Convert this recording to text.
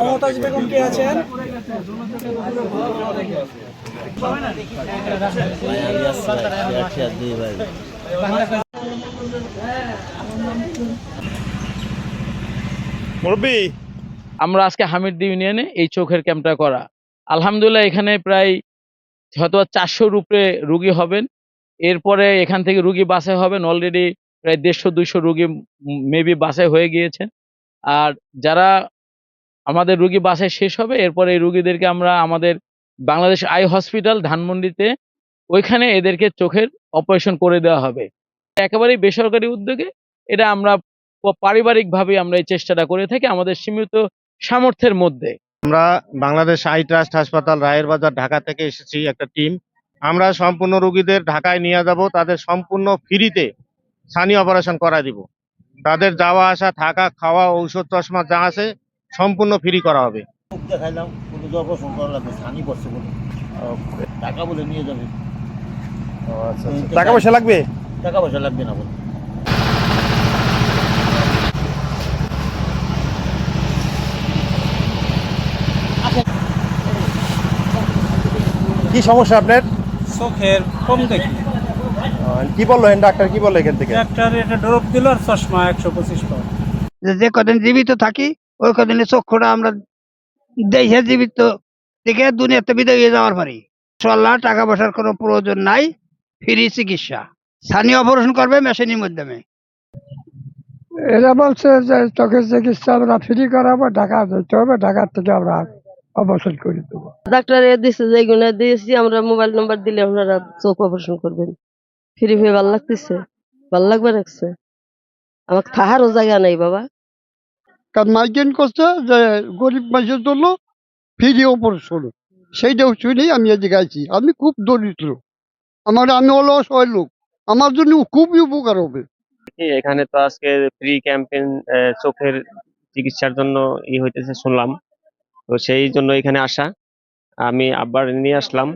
মমতাজ বেগম কে আছেন? মুরব্বী আমরা আজকে হামিদদি ইউনিয়নে এই চোখের ক্যাম্পটা করা। আলহামদুলিল্লাহ এখানে প্রায় হয়তো চারশোর উপরে রুগী হবেন। এরপরে এখান থেকে রুগী বাসে হবেন। অলরেডি প্রায় দেড়শো, দুইশো রুগী মেবি বাসে হয়ে গিয়েছেন আর যারা আমাদের রুগী বাসে শেষ হবে, এরপরে এই রুগীদেরকে আমরা আমাদের বাংলাদেশ আই হসপিটাল ধানমন্ডিতে ওইখানে এদেরকে চোখের অপারেশন করে দেওয়া হবে। একেবারেই বেসরকারি উদ্যোগে এটা আমরা পারিবারিকভাবে আমরা এই চেষ্টাটা করে থাকি আমাদের সীমিত সামর্থ্যের মধ্যে। আমরা বাংলাদেশ আই ট্রাস্ট হাসপাতাল রায়ের বাজার ঢাকা থেকে এসেছি একটা টিম। আমরা সম্পূর্ণ রুগীদের ঢাকায় নিয়ে যাব তাদের সম্পূর্ণ ফ্রিতে ছানি অপারেশন করা দিব। তাদের যাওয়া আসা থাকা খাওয়া ঔষধ চশমা যা আছে সম্পূর্ণ ফ্রি করা হবে। দেখাইলাম কোনো অপারেশন করা লাগবে ছানি করছে বলে। টাকা বলে নিয়ে যাবে। টাকা পয়সা লাগবে? টাকা পয়সা লাগবে না বলে। কি সমস্যা আপনার? চোখের কম দেখি কি বলল ডাক্তার কি বলল এখান থেকে? ডাক্তার এটা ড্রপ দিল আর চশমা একশো পঁচিশ পাওয়া। যে যে কদিন জীবিত থাকি ওই কদিনে চক্ষুটা আমরা দেখে জীবিত দেখে দুনিয়াতে বিদায় হয়ে যাওয়ার পারি। ইনশাল্লাহ টাকা পয়সার কোনো প্রয়োজন নাই ফ্রি চিকিৎসা। স্থানীয় অপারেশন করবে মেশিনের মাধ্যমে। এরা বলছে যে চোখের চিকিৎসা আমরা ফ্রি করাবো ঢাকা যেতে হবে ঢাকার থেকে আমরা অবসর করে দেবো। ডাক্তার এ দিছে যেগুলো দিয়েছি আমরা মোবাইল নাম্বার দিলে আপনারা চোখ অপারেশন করবেন। ফ্রি হয়ে ভালো লাগতেছে ভালো লাগবে রাখছে আমার থাহারও জায়গা নাই বাবা। কারণ মাইগ্রেন করছে যে গরিব মানুষের জন্য ফ্রি অপারেশন সেইটাও শুনেই আমি এদিকে আছি আমি খুব দরিদ্র। আমার আমি হলো অসহায় লোক। আমার জন্য খুবই উপকার হবে। এখানে তো আজকে ফ্রি ক্যাম্পেইন চোখের চিকিৎসার জন্য ই হইতেছে শুনলাম। তো সেই জন্য এখানে আসা। আমি আব্বার নিয়ে আসলাম।